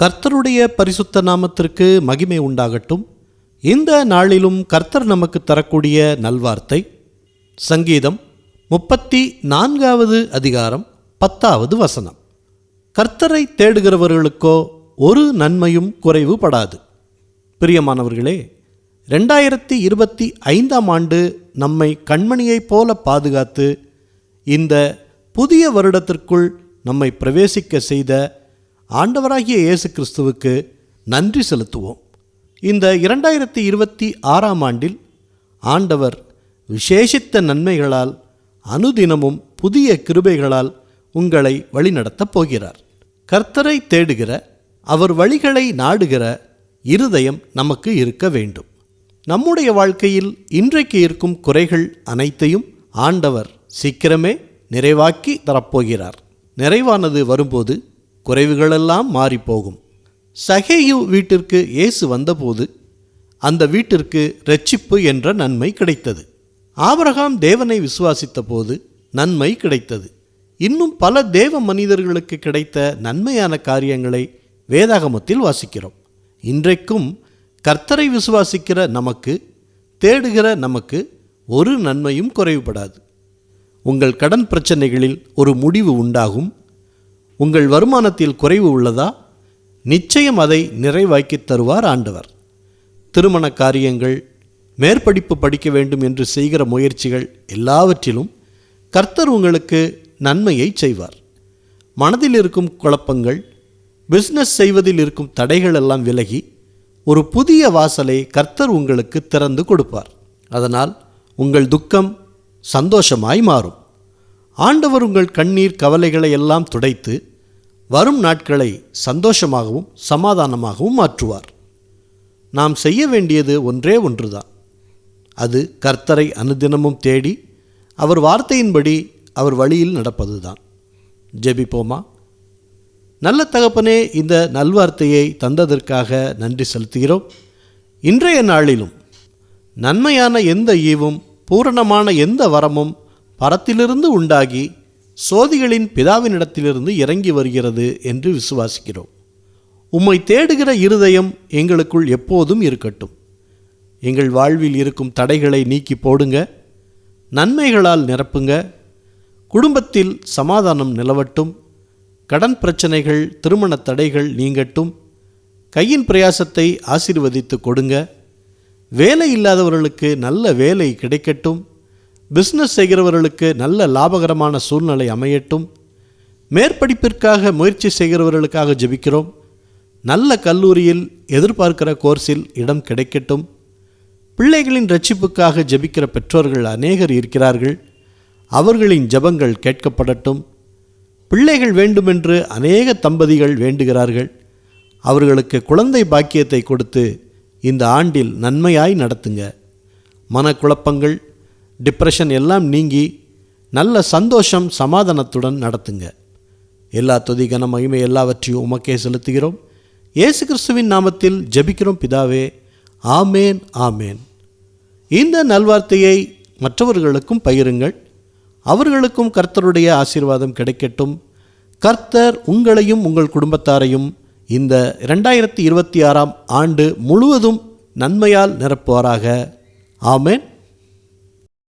கர்த்தருடைய பரிசுத்த நாமத்திற்கு மகிமை உண்டாகட்டும். இந்த நாளிலும் கர்த்தர் நமக்கு தரக்கூடிய நல்வார்த்தை சங்கீதம் முப்பத்தி நான்காவது அதிகாரம் பத்தாவது வசனம். கர்த்தரை தேடுகிறவர்களுக்கோ ஒரு நன்மையும் குறைவுபடாது. பிரியமானவர்களே ரெண்டாயிரத்தி இருபத்தி ஐந்தாம் ஆண்டு நம்மை கண்மணியைப் போல பாதுகாத்து இந்த புதிய வருடத்திற்குள் நம்மை பிரவேசிக்க செய்த ஆண்டவராகிய இயேசு கிறிஸ்துவுக்கு நன்றி செலுத்துவோம். இந்த இரண்டாயிரத்தி இருபத்தி ஆறாம் ஆண்டில் ஆண்டவர் விசேஷித்த நன்மைகளால் அனுதினமும் புதிய கிருபைகளால் உங்களை வழிநடத்தப் போகிறார். கர்த்தரை தேடுகிற அவர் வழிகளை நாடுகிற இருதயம் நமக்கு இருக்க வேண்டும். நம்முடைய வாழ்க்கையில் இன்றைக்கு இருக்கும் குறைகள் அனைத்தையும் ஆண்டவர் சீக்கிரமே நிறைவாக்கி தரப்போகிறார். நிறைவானது வரும்போது குறைவுகளெல்லாம் மாறிப்போகும். சகேயு வீட்டிற்கு இயேசு வந்தபோது அந்த வீட்டிற்கு ரட்சிப்பு என்ற நன்மை கிடைத்தது. ஆபரகாம் தேவனை விசுவாசித்த போது நன்மை கிடைத்தது. இன்னும் பல தேவ மனிதர்களுக்கு கிடைத்த நன்மையான காரியங்களை வேதாகமத்தில் வாசிக்கிறோம். இன்றைக்கும் கர்த்தரை விசுவாசிக்கிற நமக்கு தேடுகிற நமக்கு ஒரு நன்மையும் குறைவுபடாது. உங்கள் கடன் பிரச்சனைகளில் ஒரு முடிவு உண்டாகும். உங்கள் வருமானத்தில் குறைவு உள்ளதா? நிச்சயம் அதை நிறைவாக்கித் தருவார் ஆண்டவர். திருமண காரியங்கள் மேற்படிப்பு படிக்க வேண்டும் என்று செய்கிற முயற்சிகள் எல்லாவற்றிலும் கர்த்தர் உங்களுக்கு நன்மையை செய்வார். மனதில் இருக்கும் குழப்பங்கள் பிஸ்னஸ் செய்வதில் இருக்கும் தடைகள் எல்லாம் விலகி ஒரு புதிய வாசலை கர்த்தர் உங்களுக்கு திறந்து கொடுப்பார். அதனால் உங்கள் துக்கம் சந்தோஷமாய் மாறும். ஆண்டவர் உங்கள் கண்ணீர் கவலைகளை எல்லாம் துடைத்து வரும் நாட்களை சந்தோஷமாகவும் சமாதானமாகவும் மாற்றுவார். நாம் செய்ய வேண்டியது ஒன்றே ஒன்றுதான். அது கர்த்தரை அனுதினமும் தேடி அவர் வார்த்தையின்படி அவர் வழியில் நடப்பதுதான். ஜெபிப்போமா? நல்ல தகப்பனே இந்த நல்வார்த்தையை தந்ததற்காக நன்றி செலுத்துகிறோம். இன்றைய நாளிலும் நன்மையான எந்த ஈவும் பூரணமான எந்த வரமும் பரத்திலிருந்து உண்டாகி சோதிகளின் பிதாவினிடத்திலிருந்து இறங்கி வருகிறது என்று விசுவாசிக்கிறோம். உம்மை தேடுகிற இருதயம் எங்களுக்குள் எப்போதும் இருக்கட்டும். எங்கள் வாழ்வில் இருக்கும் தடைகளை நீக்கி போடுங்க. நன்மைகளால் நிரப்புங்க. குடும்பத்தில் சமாதானம் நிலவட்டும். கடன் பிரச்சனைகள் திருமண தடைகள் நீங்கட்டும். கையின் பிரயாசத்தை ஆசீர்வதித்து கொடுங்க. வேலை இல்லாதவர்களுக்கு நல்ல வேலை கிடைக்கட்டும். பிஸ்னஸ் செய்கிறவர்களுக்கு நல்ல லாபகரமான சூழ்நிலை அமையட்டும். மேற்படிப்பிற்காக முயற்சி செய்கிறவர்களுக்காக ஜெபிக்கிறோம். நல்ல கல்லூரியில் எதிர்பார்க்கிற கோர்ஸில் இடம் கிடைக்கட்டும். பிள்ளைகளின் ரட்சிப்புக்காக ஜெபிக்கிற பெற்றோர்கள் அநேகர் இருக்கிறார்கள். அவர்களின் ஜெபங்கள் கேட்கப்படட்டும். பிள்ளைகள் வேண்டுமென்று அநேக தம்பதிகள் வேண்டுகிறார்கள். அவர்களுக்கு குழந்தை பாக்கியத்தை கொடுத்து இந்த ஆண்டில் நன்மையாய் நடத்துங்க. மனக்குழப்பங்கள் டிப்ரெஷன் எல்லாம் நீங்கி நல்ல சந்தோஷம் சமாதானத்துடன் நடத்துங்க. எல்லா துதி கன மகிமை எல்லாவற்றையும் உமக்கே செலுத்துகிறோம். இயேசு கிறிஸ்துவின் நாமத்தில் ஜெபிக்கிறோம் பிதாவே. ஆமேன் ஆமேன். இந்த நல்வார்த்தையை மற்றவர்களுக்கும் பகிருங்கள். அவர்களுக்கும் கர்த்தருடைய ஆசீர்வாதம் கிடைக்கட்டும். கர்த்தர் உங்களையும் உங்கள் குடும்பத்தாரையும் இந்த இரண்டாயிரத்தி இருபத்தி ஆறாம் ஆண்டு முழுவதும் நன்மையால் நிரப்புவாராக. ஆமேன்.